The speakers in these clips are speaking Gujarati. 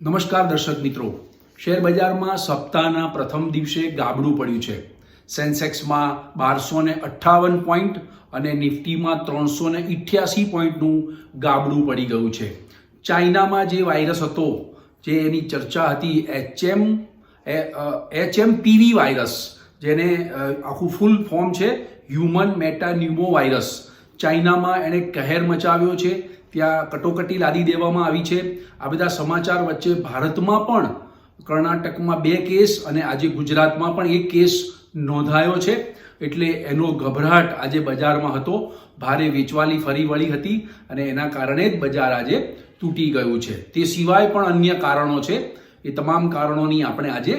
નમસ્કાર દર્શક મિત્રો. શેર બજારમાં સપ્તાહના પ્રથમ દિવસે ગાબડું પડ્યું છે. સેન્સેક્સમાં બારસો ને અઠ્ઠાવન પોઈન્ટ અને નિફ્ટીમાં ત્રણસો ને ઇઠ્યાસી પોઈન્ટનું ગાબડું પડી ગયું છે. ચાઇનામાં જે વાયરસ હતો, જે એની ચર્ચા હતી એચએમ એચએમ પીવી વાયરસ, જેને આખું ફૂલ ફોર્મ છે હ્યુમન મેટાન્યુમો વાયરસ. ચાઇનામાં એણે કહેર મચાવ્યો છે ત્યાં કટોકટી લાદી દેવામાં આવી છે. આ બધા સમાચાર વચ્ચે ભારતમાં પણ કર્ણાટકમાં બે કેસ અને આજે ગુજરાતમાં પણ એક કેસ નોંધાયો છે. એટલે એનો ગભરાટ આજે બજારમાં હતો. ભારે વેચવાલી ફરી વળી હતી અને એના કારણે જ બજાર આજે તૂટી ગયું છે. તે સિવાય પણ અન્ય કારણો છે. એ તમામ કારણોની આપણે આજે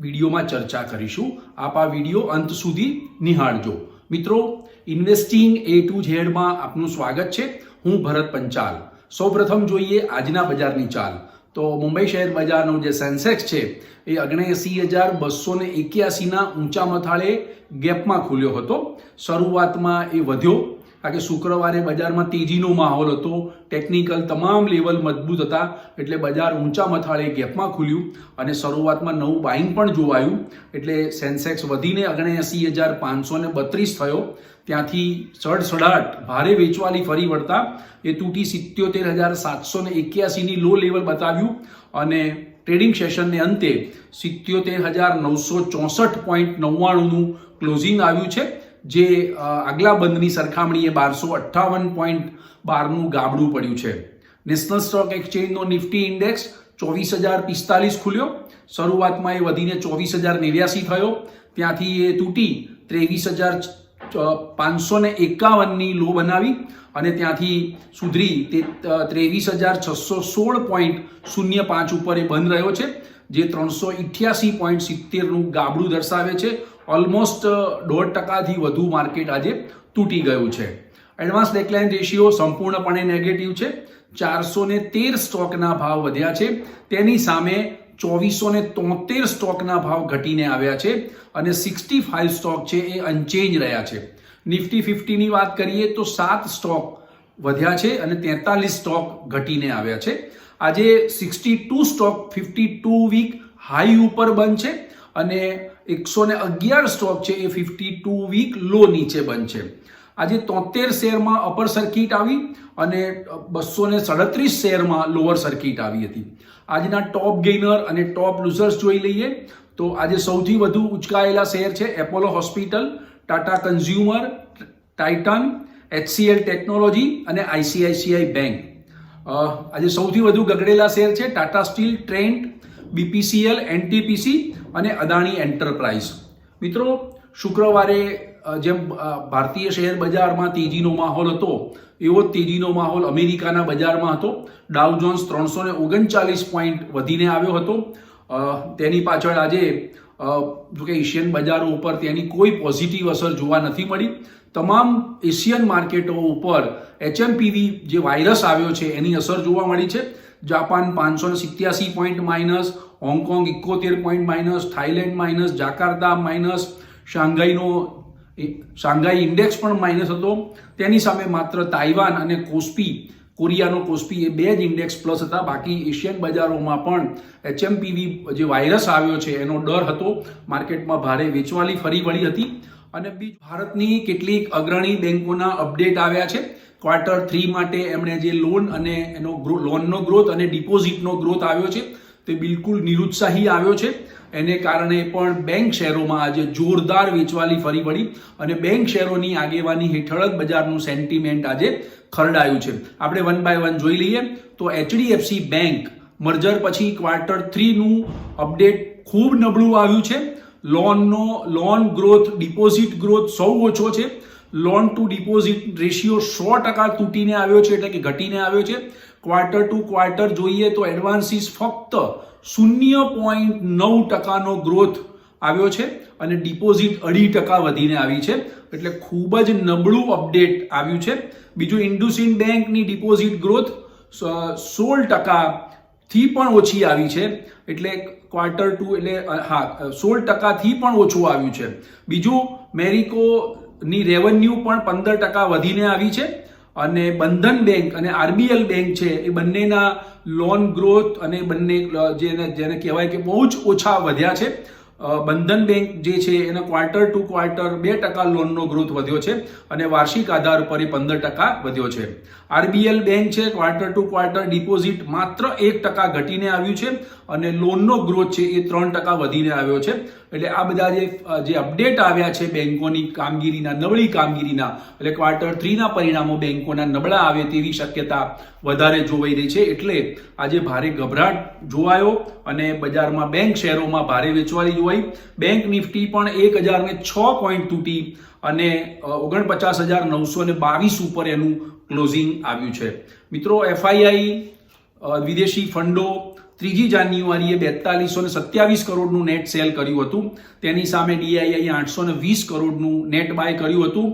વિડીયોમાં ચર્ચા કરીશું. આપ આ વીડિયો અંત સુધી નિહાળજો. મિત્રો ઇન્વેસ્ટિંગ એ ટુ ઝેડમાં આપનું સ્વાગત છે. હું ભરત પંચાલ. સૌપ્રથમ જોઈએ આજના બજારની ચાલ. તો મુંબઈ શહેર બજારનો જે સેન્સેક્સ છે, એ અગણેસી હજાર બસો ને એક્યાસીના ઊંચા મથાળે ગેપમાં ખુલ્યો હતો. શરૂઆતમાં એ વધ્યો. કારણ કે શુક્રવારે બજારમાં તેજીનો માહોલ હતો. ટેકનિકલ તમામ લેવલ મજબૂત હતા. એટલે બજાર ઊંચા મથાળે ગેપમાં ખુલ્યું અને શરૂઆતમાં નવું બાઇંગ પણ જોવાયું. એટલે સેન્સેક્સ વધીને ઓગણએંસી હજાર પાંચસો ને બત્રીસ થયો. ત્યાંથી સડસડાટ ભારે વેચવાલી ફરી વળતા એ તૂટી સિત્યોતેર હજાર સાતસો ને એક્યાસીની લો લેવલ બતાવ્યું. અને ટ્રેડિંગ સેશનને અંતે સિત્યોતેર હજાર નવસો ચોસઠ પોઈન્ટ નવ્વાણુંનું ક્લોઝિંગ આવ્યું છે. જે આગલા બંધની સરખામણીએ બારસો અઠ્ઠાવન પોઈન્ટ બારનું ગાબડું પડ્યું છે. નેશનલ સ્ટોક એક્સચેન્જનો નિફ્ટી ઇન્ડેક્સ ચોવીસ હજાર પિસ્તાલીસ ખુલ્યો. શરૂઆતમાં એ વધીને ચોવીસ હજાર નેવ્યાસી થયો. ત્યાંથી એ તૂટી ત્રેવીસ હજાર પાંચસો ને એકાવનની લો બનાવી અને ત્યાંથી સુધરી તે ત્રેવીસ હજાર છસો સોળ પોઈન્ટ શૂન્ય પાંચ ઉપર એ બંધ રહ્યો છે. જે ત્રણસો ઇઠ્યાસી પોઈન્ટ સિત્તેરનું ગાબડું દર્શાવે છે. ઓલમોસ્ટ દોઢ ટકાથી વધુ માર્કેટ આજે તૂટી ગયું છે. એડવાન્સ ડેકલાઇન રેશિયો સંપૂર્ણપણે નેગેટિવ છે. ચારસો ને તેર સ્ટોકના ભાવ વધ્યા છે. તેની સામે ચોવીસો ને તોતેર સ્ટોકના ભાવ ઘટીને આવ્યા છે અને સિક્સટી ફાઇવ સ્ટોક છે એ અનચેન્જ રહ્યા છે. નિફ્ટી ફિફ્ટીની વાત કરીએ તો સાત સ્ટોક વધ્યા છે અને તેતાલીસ સ્ટોક ઘટીને આવ્યા છે. આજે sixty two stock fifty two week high ઉપર બંધ છે અને એકસો ને અગિયાર સ્ટોક છે એ ફિફ્ટી ટુ વીક લો નીચે બંધ છે આજે તોતેર શેરમાં અપર સર્કિટ આવી અને બસો ને સડત્રીસ શેરમાં લોઅર સર્કિટ આવી હતી. આજના ટોપ ગેઇનર અને ટોપ લૂઝર્સ જોઈ લઈએ તો આજે સૌથી વધુ ઉચકાયેલા શેર છે Apollo hospital Tata consumer Titan HCL technology અને આઈસીઆઈસીઆઈ બેંક આજે સૌથી વધુ ગગડેલા શેર છે Tata steel Trent BPCL, NTPC અને અદાણી એન્ટરપ્રાઇઝ. મિત્રો, શુક્રવારે જેમ ભારતીય શેર બજારમાં તેજીનો માહોલ હતો, એવો તેજીનો માહોલ અમેરિકાના બજારમાં હતો. ડાઉ જોન્સ ત્રણસો ને ઓગણચાલીસ પોઈન્ટ વધીને આવ્યો હતો. તેની પાછળ આજે જો કે એશિયન બજારો ઉપર તેની કોઈ પોઝિટિવ અસર જોવા નથી મળી. તમામ એશિયન માર્કેટો ઉપર એચએમપીવી જે વાયરસ આવ્યો છે, એની અસર જોવા મળી છે. જાપાન પાંચસો સિત્યાસી point minus Hong Kong ઇકોતેર point minus Thailand minus Jakarta minus શાંઘાઈનો Shanghai index પણ માઇનસ હતો. તેની સામે માત્ર તાઇવાન અને કોસ્પી કોરિયાનો કોસ્પી એ બે જ ઇન્ડેક્સ પ્લસ હતા. બાકી એશિયન બજારોમાં પણ એચએમપીવી જે વાયરસ આવ્યો છે, એનો ડર હતો. માર્કેટમાં ભારે વેચવાલી ફરી વળી હતી. અને બીજ ભારતની કેટલીક અગ્રણી બેંકોના અપડેટ આવ્યા છે. ક્વાર્ટર થ્રી માટે એમણે જે લોન અને એનો લોનનો ગ્રોથ અને ડિપોઝિટનો ગ્રોથ આવ્યો છે. તે બિલકુલ નિરુત્સાહી આવ્યો છે. એને કારણે પણ બેંક શેરોમાં આજે જોરદાર વેચવાલી ફરી વળી અને બેંક શેરોની આગેવાની હેઠળ જ બજારનું સેન્ટિમેન્ટ આજે ખરડાયું છે. આપણે વન બાય વન જોઈ લઈએ તો એચડીએફસી બેંક મર્જર પછી ક્વાર્ટર થ્રીનું અપડેટ ખૂબ નબળું આવ્યું છે. લોનનો, લોન ગ્રોથ, ડિપોઝિટ ગ્રોથ સૌ ઓછો છે. લોન ટુ ડિપોઝિટ રેશિયો સો ટકા તૂટીને આવ્યો છે એટલે કે ઘટીને આવ્યો છે. ક્વાર્ટર ટુ ક્વાર્ટર જોઈએ તો એડવાન્સીસ ફક્ત શૂન્ય પોઈન્ટ નવ ટકાનો ગ્રોથ આવ્યો છે અને ડિપોઝિટ અઢી ટકા વધીને આવી છે. એટલે ખૂબ જ નબળું અપડેટ આવ્યું છે. બીજું ઇન્ડુસિન બેંકની ડિપોઝિટ ગ્રોથ સોળ ટકાથી પણ ઓછી આવી છે. એટલે ક્વાર્ટર ટુ એટલે હા સોળ ટકાથી પણ ઓછું આવ્યું છે. બીજું મેરિકોની રેવન્યુ પણ પંદર ટકા વધીને આવી છે અને બંધન બેંક અને આરબીએલ બેંક છે, એ બંનેના લોન ગ્રોથ અને બંને જેને જેને કહેવાય કે બહુ જ ઓછા વધ્યા છે. બંધન બેંક જે છે, એને ક્વાર્ટર ટુ ક્વાર્ટર બે ટકા લોનનો ગ્રોથ વધ્યો છે અને વાર્ષિક આધાર ઉપર એ પંદર ટકા વધ્યો છે. આરબીએલ બેંક છે ક્વાર્ટર ટુ ક્વાર્ટર ડિપોઝિટ માત્ર એક ટકા ઘટીને આવ્યું છે અને લોનનો ગ્રોથ છે એ ત્રણ ટકા વધીને આવ્યો છે. એટલે આ બધા જે જે અપડેટ આવ્યા છે બેંકોની કામગીરીના, નબળી કામગીરીના, એટલે ક્વાર્ટર થ્રીના પરિણામો બેન્કોના નબળા આવે તેવી શક્યતા વધારે જોવાઈ રહી છે. એટલે આજે ભારે ગભરાટ જોવાયો અને બજારમાં બેંક શેરોમાં ભારે વેચવાલી જોવાઈ. બેંક નિફ્ટી પણ એક હજારને છ પોઈન્ટ તૂટી અને ઓગણપચાસ હજાર નવસો ને બાવીસ ઉપર એનું ક્લોઝિંગ આવ્યું છે. મિત્રો એફઆઈઆઈ વિદેશી ફંડો ત્રીજી જાન્યુઆરીએ બેતાલીસો ને સત્યાવીસ કરોડનું નેટ સેલ કર્યું હતું. તેની સામે ડીઆઈઆઈ આઠસો ને વીસ કરોડનું નેટ બાય કર્યું હતું.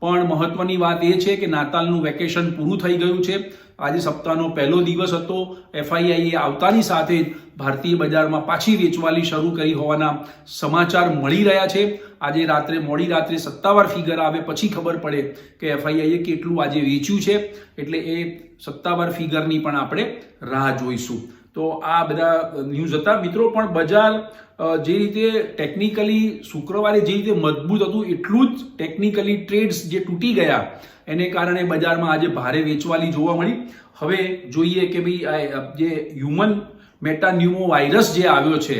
પણ મહત્વની વાત એ છે કે નાતાલનું વેકેશન પૂરું થઈ ગયું છે. આજે સપ્તાહનો પહેલો દિવસ હતો. એફઆઈઆઈએ આવતાની સાથે જ ભારતીય બજારમાં પાછી વેચવાલી શરૂ કરી હોવાના સમાચાર મળી રહ્યા છે. આજે રાત્રે, મોડી રાત્રે સત્તાવાર ફિગર આવે પછી ખબર પડે કે એફઆઈઆઈએ કેટલું આજે વેચ્યું છે. એટલે એ સત્તાવાર ફિગરની પણ આપણે રાહ જોઈશું. તો આ બધા ન્યૂઝ હતા. મિત્રો, પણ બજાર જે રીતે ટેકનિકલી શુક્રવારે જે રીતે મજબૂત હતું, એટલું જ ટેકનિકલી ટ્રેડ્સ જે તૂટી ગયા, એને કારણે બજારમાં આજે ભારે વેચવાલી જોવા મળી. હવે જોઈએ કે ભાઈ જે હ્યુમન મેટાન્યુમો વાયરસ જે આવ્યો છે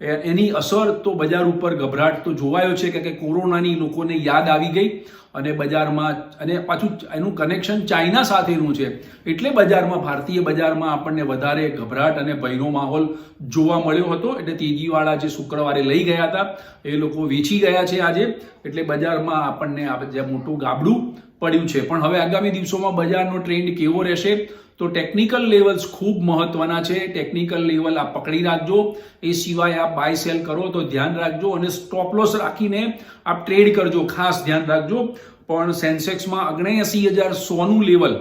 એની અસર તો બજાર ઉપર ગભરાટ તો જોવાયો છે કે કોરોનાની લોકોને યાદ આવી ગઈ અને બજારમાં અને પાછું એનું કનેક્શન ચાઇના સાથેનું છે. એટલે બજારમાં ભારતીય બજારમાં આપણને વધારે ગભરાટ અને ભયનો માહોલ જોવા મળ્યો હતો. એટલે તેજીવાળા જે શુક્રવારે લઈ ગયા હતા, એ લોકો વેચી ગયા છે આજે. એટલે બજારમાં આપણને જે મોટું ગાબડું પડ્યું છે. પણ હવે આગામી દિવસોમાં બજારનો ટ્રેન્ડ કેવો રહેશે? તો ટેકનિકલ લેવલ્સ ખૂબ મહત્વના છે. ટેકનિકલ લેવલ આ પકડી રાખજો. એ સિવાય આપ બાય સેલ કરો તો ધ્યાન રાખજો અને સ્ટોપ લોસ રાખીને આપ ટ્રેડ કરજો. ખાસ ધ્યાન રાખજો. પણ સેન્સેક્સમાં ઓગણએંસી હજાર સોનું લેવલ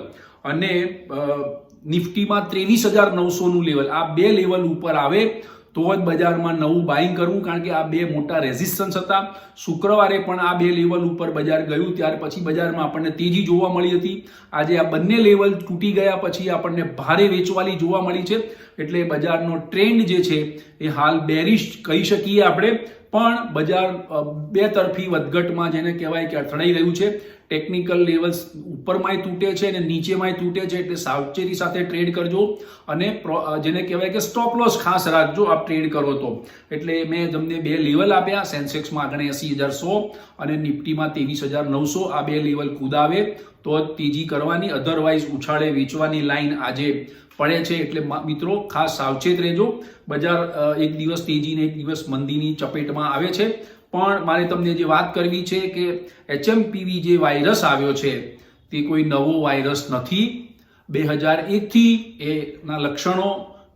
અને નિફ્ટીમાં ત્રેવીસ હજાર નવસોનું લેવલ આ બે લેવલ ઉપર આવે તો જ બજારમાં નવું બાઇંગ કરવું, કારણ કે આ બે મોટા રેઝિસ્ટન્સ હતા. શુક્રવારે પણ આ બે લેવલ ઉપર બજાર ગયું, ત્યાર પછી બજારમાં આપણને તેજી જોવા મળી હતી. આજે આ બંને લેવલ તૂટી ગયા પછી આપણને ભારે વેચવાલી જોવા મળી છે. એટલે બજારનો ટ્રેન્ડ જે છે, એ હાલ બેરિશ કહી શકીએ આપણે. પણ બજાર બે તરફી વધઘટમાં જેને કહેવાય કે અથડાઈ રહ્યું છે. ટેકનિકલ લેવલ્સ ઉપરમાંય તૂટે છે અને નીચેમાંય તૂટે છે એટલે સાવચેતી સાથે ટ્રેડ કરજો અને જેને કહેવાય કે સ્ટોપ લોસ ખાસ રાખજો આપ ટ્રેડ કરો તો. એટલે મેં તમને બે લેવલ આપ્યા સેન્સેક્સમાં આગળ એસી હજાર સો અને નિફ્ટીમાં ત્રેવીસ હજાર નવસો. આ બે લેવલ કુદાવે. તો જ તેજી કરવાની અધરવાઇઝ ઉછાળે વેચવાની લાઈન આજે પડે છે. એટલે મિત્રો, ખાસ સાવચેત રહેજો. બજાર એક દિવસ તેજીને એક દિવસ મંદીની ચપેટમાં આવે છે. પણ મારે તમને જે વાત કરવી છે કે એચએમપીવી જે વાયરસ આવ્યો છે, તે કોઈ નવો વાયરસ નથી. બે હજાર એકથી એના લક્ષણો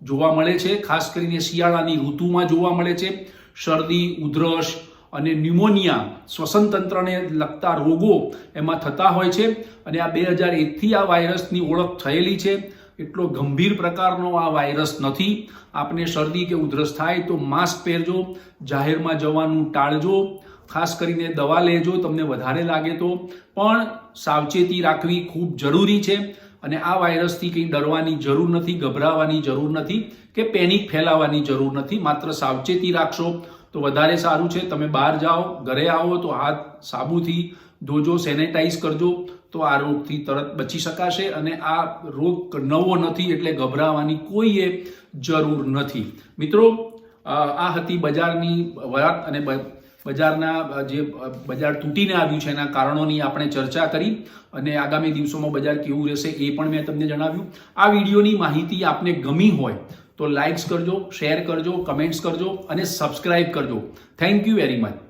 જોવા મળે છે. ખાસ કરીને શિયાળાની ઋતુમાં જોવા મળે છે. શરદી, ઉધરસ અને ન્યુમોનિયા શ્વસન તંત્રને લગતા રોગો એમાં થતા હોય છે. અને આ બે હજાર એકથી આ વાયરસની ઓળખ થયેલી છે. એટલો ગંભીર પ્રકારનો આ વાયરસ નથી. આપને શરદી કે ઉધરસ થાય તો માસ્ક પહેરજો, જાહેરમાં જવાનું ટાળજો, ખાસ કરીને દવા લેજો, તમને વધારે લાગે તો. પણ સાવચેતી રાખવી ખૂબ જરૂરી છે. અને આ વાયરસથી કંઈ ડરવાની જરૂર નથી, ગભરાવાની જરૂર નથી કે પેનિક ફેલાવવાની જરૂર નથી. માત્ર સાવચેતી રાખશો તો વધારે સારું છે, તમે બહાર જાઓ, ઘરે આવો તો હાથ સાબુથી ધોજો સેનેટાઈઝ કરજો, તો આ રોગથી તરત બચી શકાશે અને આ રોગ નવો નથી એટલે ગભરાવાની કોઈએ જરૂર નથી. મિત્રો આ હતી બજારની વાત અને બજારના જે બજાર તૂટીને આવ્યું છે એના કારણોની આપણે ચર્ચા કરી અને આગામી દિવસોમાં બજાર કેવું રહેશે એ પણ મેં તમને જણાવ્યું. આ વિડીયોની માહિતી આપને ગમી હોય તો લાઇક્સ કરજો શેર કરજો કમેન્ટ્સ કરજો અને સબસ્ક્રાઇબ કરજો. Thank you very much